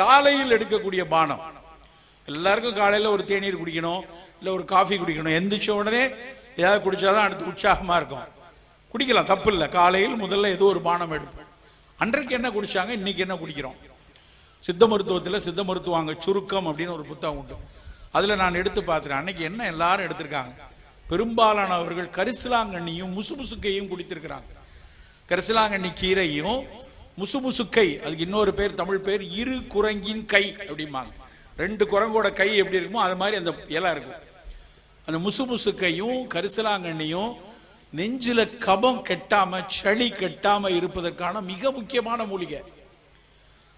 காலையில் எடுக்கக்கூடிய பானம். எல்லாருக்கும் காலையில் ஒரு தேநீர் குடிக்கணும் இல்லை ஒரு காஃபி குடிக்கணும். எந்திரிச்ச உடனே ஏதாவது குடித்தாதான் அடுத்து உற்சாகமாக இருக்கும். குடிக்கலாம் தப்பு இல்லை காலையில் முதல்ல ஏதோ ஒரு பானம் எடுப்போம். அன்றைக்கு என்ன குடித்தாங்க இன்றைக்கி என்ன குடிக்கிறோம்? சித்த மருத்துவத்தில் சித்த மருத்துவாங்க சுருக்கம் அப்படின்னு ஒரு புத்தகம் உண்டு. அதில் நான் எடுத்து பார்த்துறேன் அன்னைக்கு என்ன எல்லாரும் எடுத்திருக்காங்க? பெரும்பாலானவர்கள் கரிசலாங்கண்ணியும் முசுமுசுக்கையும் குடித்திருக்கிறாங்க. கரிசலாங்கண்ணி கீரையும் முசுமுசு கை அதுக்கு இன்னொரு பேர் தமிழ் பேர் இரு குரங்கின் கை அப்படிம்பாங்க. ரெண்டு குரங்கோட கை எப்படி இருக்குமோ அது மாதிரி அந்த இலை இருக்கும். அந்த முசுமுசுக்கையும் கரிசலாங்கண்ணியும் நெஞ்சில கபம் கெட்டாம சளி கெட்டாம இருப்பதற்கான மிக முக்கியமான மூலிகை.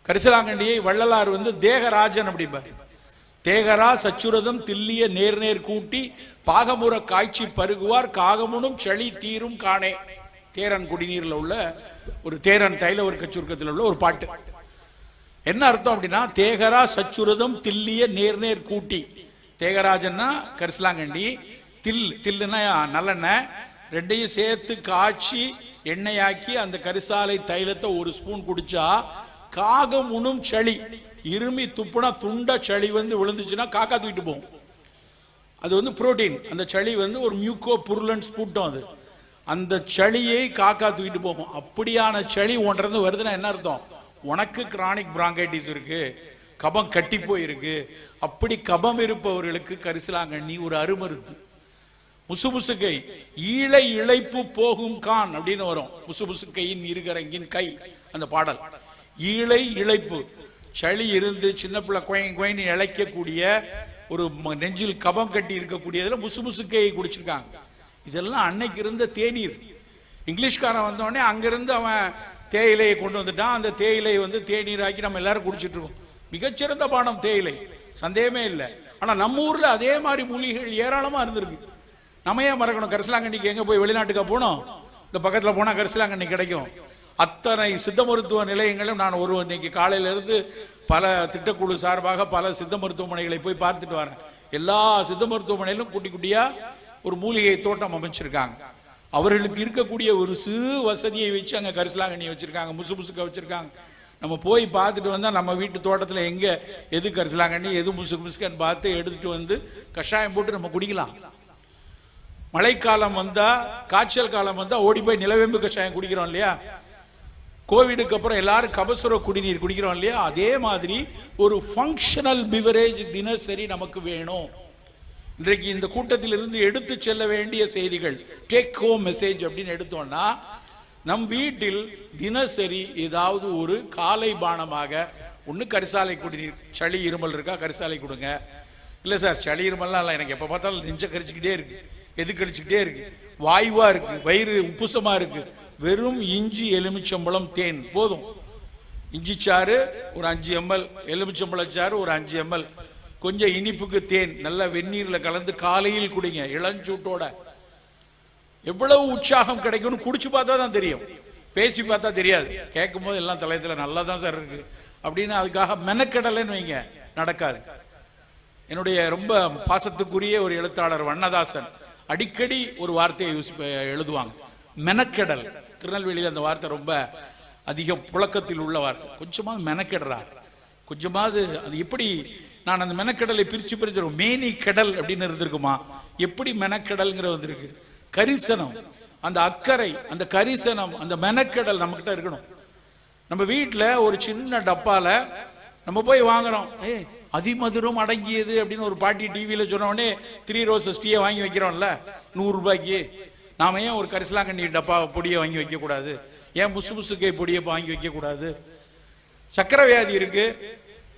கரிசலாங்கண்ணியை வள்ளலார் வந்து தேகராஜன் அப்படிம்பார். தேகரா சச்சுரதம் தில்லிய நேர் நேர் கூட்டி பாகமுற காய்ச்சி பருகுவார் காகமுனும் சளி தீரும் காணே. தேரன் குடிநீரில் உள்ள ஒரு தேரன் தைல ஒரு கச்சுருக்கத்தில் உள்ள ஒரு பாட்டு. என்ன அர்த்தம் அப்படின்னா தேகரா சச்சுரதம் தில்லிய நேர் நேர் கூட்டி. தேகராஜன்னா கரிசலாங்கண்டி தில் தில்லுன்னா நல்லெண்ணெய் ரெண்டையும் சேர்த்து காய்ச்சி எண்ணெயாக்கி அந்த கரிசாலை தைலத்தை ஒரு ஸ்பூன் குடிச்சா காகம் உணும் சளி. இருமி துப்புனா துண்ட சளி வந்து விழுந்துச்சுன்னா காக்கா தூக்கிட்டு போகும். அது வந்து புரோட்டீன். அந்த சளி வந்து ஒரு மியூக்கோ புருலன்ஸ் பூட்டம் அது. அந்த சளியை காக்கா தூக்கிட்டு போகும். அப்படியான சளி ஒன்றிருந்து வருதுன்னா என்ன அர்த்தம்? உனக்கு கிரானிக் பிராங்கைட்டிஸ் இருக்கு கபம் கட்டி போயிருக்கு. அப்படி கபம் இருப்பவர்களுக்கு கரிசலாங்கண்ணி ஒரு அருமருத்து. முசுமுசுக்கை ஈழை இழைப்பு போகும் கான் அப்படின்னு வரும். முசுமுசுக்கையின் இருகரங்கின் கை அந்த பாடல். ஈழை இழைப்பு. சளி இருந்து சின்ன பிள்ளை குயங் குயன்னு இழைக்கக்கூடிய ஒரு நெஞ்சில் கபம் கட்டி இருக்கக்கூடியதுல முசுமுசுக்கையை குடிச்சிருக்காங்க. இதெல்லாம் அன்னைக்கு இருந்த தேநீர். இங்கிலீஷ்காரன் வந்தோடனே அங்கிருந்து அவன் தேயிலையை கொண்டு வந்துட்டான். அந்த தேயிலை வந்து தேநீராக்கி நம்ம எல்லாரும் குடிச்சிட்டு இருக்கோம். மிகச்சிறந்த பானம் தேயிலை. சந்தேகமே இல்லை. ஆனால் நம்ம ஊரில் அதே மாதிரி மூலிகைகள் ஏராளமாக இருந்திருக்கு. நம்ம ஏன் மறக்கணும்? கரிசலாங்கண்ணிக்கு எங்கே போய் வெளிநாட்டுக்கா போனோம்? இந்த பக்கத்தில் போனால் கரிசலாங்கண்ணி கிடைக்கும். அத்தனை சித்த மருத்துவ நிலையங்களும் நான் ஒரு இன்னைக்கு காலையிலேருந்து பல திட்டக்குழு சார்பாக பல சித்த மருத்துவமனைகளை போய் பார்த்துட்டு வரேன். எல்லா சித்த மருத்துவமனையிலும் குட்டி குட்டியாக ஒரு மூலிகை தோட்டம் அமைச்சிருக்காங்க. அவர்களுக்கு இருக்கக்கூடிய ஒரு சிறு வசதியை வச்சு அங்கே கரிசலாங்கண்ணி வச்சுருக்காங்க முசு முசுக்க வச்சுருக்காங்க. நம்ம போய் பார்த்துட்டு வந்தால் நம்ம வீட்டு தோட்டத்தில் எங்கே எது கரிசலாங்கண்ணி எது முசு முசுக்கன்னு பார்த்து எடுத்துகிட்டு வந்து கஷாயம் போட்டு நம்ம குடிக்கலாம். மழைக்காலம் வந்தால் காய்ச்சல் காலம் வந்தால் ஓடி போய் நிலவேம்பு கஷாயம் குடிக்கிறோம் இல்லையா? கோவிடுக்கு அப்புறம் எல்லாரும் கபசுர குடிநீர் குடிக்கிறோம் இல்லையா? அதே மாதிரி ஒரு ஃபங்க்ஷனல் பிவரேஜ் தினசரி நமக்கு வேணும். இன்றைக்கு இந்த கூட்டத்திலிருந்து எடுத்து செல்ல வேண்டிய செய்திகள் டேக் ஹோம் மெசேஜ் அப்படின்னு எடுத்தோம்னா நம் வீட்டில் தினசரி ஏதாவது ஒரு காலை பானமாக ஒன்று கரிசாலை குடிநீர் சளி இருமல் இருக்கா கரிசாலை கொடுங்க. இல்லை சார் சளி இருமல்லாம் இல்லை எனக்கு எப்போ பார்த்தாலும் நெஞ்ச கரிச்சுக்கிட்டே இருக்கு எது கடிச்சுக்கிட்டே இருக்கு வாய்வாக இருக்கு வயிறு உப்புசமா இருக்கு வெறும் இஞ்சி எலுமிச்சம்பழம் தேன் போதும். இஞ்சி சாறு ஒரு அஞ்சு எம்எல் எலுமிச்சம்பழச்சாறு ஒரு அஞ்சு எம்எல். கொஞ்சம் இனிப்புக்கு தேன் நல்லா வெந்நீர்ல கலந்து காலையில் குடிங்க இளஞ்சூட்டோட. எவ்வளவு உற்சாகம் கிடைக்கும்னு குடிச்சு பார்த்தா தான் தெரியும். பேசி பார்த்தா தெரியாது. கேட்கும் போது எல்லாம் தலையத்துல நல்லா தான் சார் இருக்கு. அப்படின்னு அதுக்காக மெனக்கெடலைன்னு வைங்க நடக்காது. என்னுடைய ரொம்ப பாசத்துக்குரிய ஒரு எழுத்தாளர் வண்ணதாசன் அடிக்கடி ஒரு வார்த்தையை யூஸ் எழுதுவாங்க. மெனக்கெடல். திருநெல்வேலியில் அந்த வார்த்தை ரொம்ப அதிக புழக்கத்தில் உள்ள வார்த்தை. கொஞ்சமாக மெனக்கெடுறார் கொஞ்சமாவது அது எப்படி நான் அந்த மெனக்கடலை பிரித்து பிரிச்சு மேனி கடல் அப்படின்னு இருந்திருக்குமா? எப்படி மெனக்கடல்ங்கிற வந்திருக்கு? கரிசனம். அந்த அக்கறை அந்த கரிசனம் அந்த மெனக்கெடல் நம்மக்கிட்ட இருக்கணும். நம்ம வீட்டில் ஒரு சின்ன டப்பாவில் நம்ம போய் வாங்குறோம். ஏ அதிமதுரம் அடங்கியது அப்படின்னு ஒரு பாட்டி டிவியில் சொன்னோடனே த்ரீ ரோசஸ் டீயை வாங்கி வைக்கிறோம்ல நூறுரூபாய்க்கு நாம ஏன் ஒரு கரிசலாங்கண்ணி டப்பா பொடியை வாங்கி வைக்கக்கூடாது? ஏன் முசு முசுக்கை பொடியை வாங்கி வைக்கக்கூடாது? சக்கரை வியாதி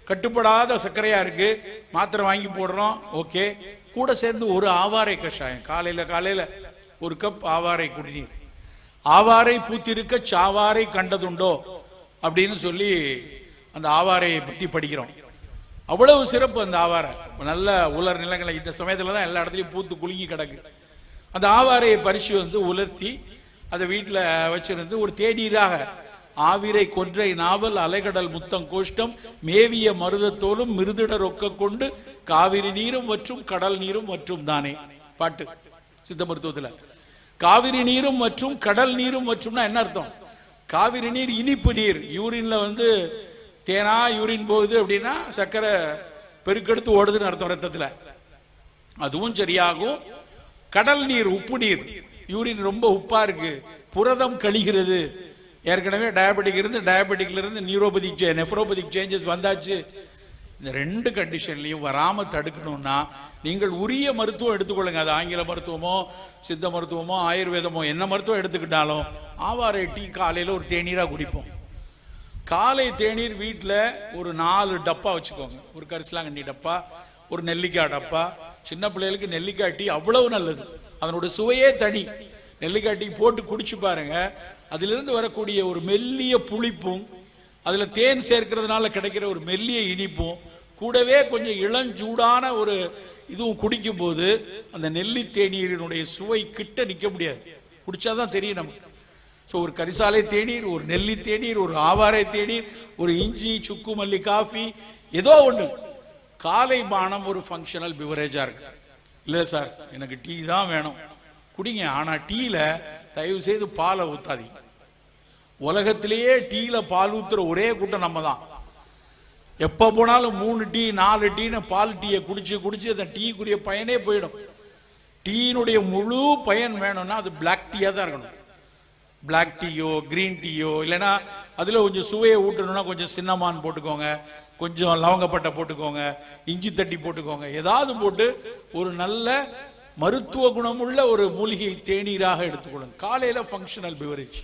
கட்டுப்படாத சர்க்கரையா இருக்கு. மாத்திரை வாங்கி போடுறோம். ஓகே. கூட சேர்ந்து ஒரு ஆவாரை கஷாயம். காலையில காலையில ஒரு கப் ஆவாரை குடிநீர். ஆவாரை பூத்திருக்க சாவாரை கண்டதுண்டோ அப்படின்னு சொல்லி அந்த ஆவாரையை பற்றி படிக்கிறோம். அவ்வளவு சிறப்பு அந்த ஆவாரை. நல்ல உலர் நிலங்களை இந்த சமயத்தில் தான் எல்லா இடத்துலையும் பூத்து குலுங்கி கிடக்கு. அந்த ஆவாரையை பறிச்சு வந்து உலர்த்தி அதை வீட்டில் வச்சிருந்து ஒரு தேநீராக ஆவிரை கொன்றை நாவல் அலைகடல் முத்தம் கோஷ்டம் மேவிய மருதத்தோலும் மிருதிட ரொக்க கொண்டு காவிரி நீரும் மற்றும் கடல் நீரும் மற்றும் தானே. பாட்டு சித்த மருத்துவத்துல. காவிரி நீரும் மற்றும் கடல் நீரும் மற்றும்னா என்ன அர்த்தம்? காவிரி நீர் இனிப்பு நீர். யூரின்ல வந்து தேனா யூரின் போகுது அப்படின்னா சர்க்கரை பெருக்கெடுத்து ஓடுதுன்னு அர்த்தம் ரத்தத்தில். அதுவும் சரியாகும். கடல் நீர் உப்பு நீர். யூரின் ரொம்ப உப்பா இருக்கு. புரதம் கழிகிறது. ஏற்கனவே டயபெட்டிக் இருந்து டயபெட்டிக்ல இருந்து நியூரோபதிக் நெஃப்ரோபதிக் சேஞ்சஸ் வந்தாச்சு. இந்த ரெண்டு கண்டிஷன்லையும் வராமல் தடுக்கணும்னா நீங்கள் உரிய மருத்துவம் எடுத்துக்கொள்ளுங்க. அது ஆங்கில மருத்துவமோ சித்த மருத்துவமோ ஆயுர்வேதமோ என்ன மருத்துவம் எடுத்துக்கிட்டாலும் ஆவாரை டீ காலையில் ஒரு தேநீராக குடிப்போம். காலை தேநீர் வீட்டில் ஒரு நாலு டப்பா வச்சுக்கோங்க. ஒரு கரிசலாங்கண்ணி டப்பா ஒரு நெல்லிக்காய் டப்பா. சின்ன பிள்ளைகளுக்கு நெல்லிக்காய் டீ அவ்வளவு நல்லது. அதனோட சுவையே தனி. நெல்லிக்காய் டீ போட்டு குடிச்சு பாருங்க. அதிலிருந்து வரக்கூடிய ஒரு மெல்லிய புளிப்பும் அதில் தேன் சேர்க்கிறதுனால கிடைக்கிற ஒரு மெல்லிய இனிப்பும் கூடவே கொஞ்சம் இளஞ்சூடான ஒரு இதுவும் குடிக்கும்போது அந்த நெல்லி தேநீரினுடைய சுவை கிட்ட நிற்க முடியாது. குடிச்சாதான் தெரியும் நமக்கு. ஸோ ஒரு கரிசாலை தேநீர் ஒரு நெல்லி தேநீர் ஒரு ஆவாரை தேநீர் ஒரு இஞ்சி சுக்கு மல்லி காஃபி ஏதோ ஒன்று காலை பானம் ஒரு ஃபங்க்ஷனல் பிவரேஜாக இருக்கு. இல்லை சார் எனக்கு டீ தான் வேணும். குடிங்க ஆனால் டீயில் தயவு செய்து பாலை ஊத்தாதீங்க. உலகத்திலேயே டீல பால் ஊத்துற ஒரே கூட்டம் நம்ம தான் எப்போ போனாலும் மூணு டீ நாலு டீன்னு பால் டீயை குடிச்சு குடிச்சு அந்த டீக்குரிய பயனே போயிடும். டீயினுடைய முழு பயன் வேணும்னா அது பிளாக் டீயாக தான் இருக்கணும். பிளாக் டீயோ கிரீன் டீயோ இல்லைன்னா அதில் கொஞ்சம் சுவையை ஊட்டணும்னா கொஞ்சம் சின்னமான் போட்டுக்கோங்க கொஞ்சம் லவங்கப்பட்டை போட்டுக்கோங்க இஞ்சி தட்டி போட்டுக்கோங்க. ஏதாவது போட்டு ஒரு நல்ல மருத்துவ குணமுள்ள ஒரு மூலிகை தேநீராக எடுத்துக்கொள்ளுங்க. காலையில் ஃபங்க்ஷனல் பிவரேஜ்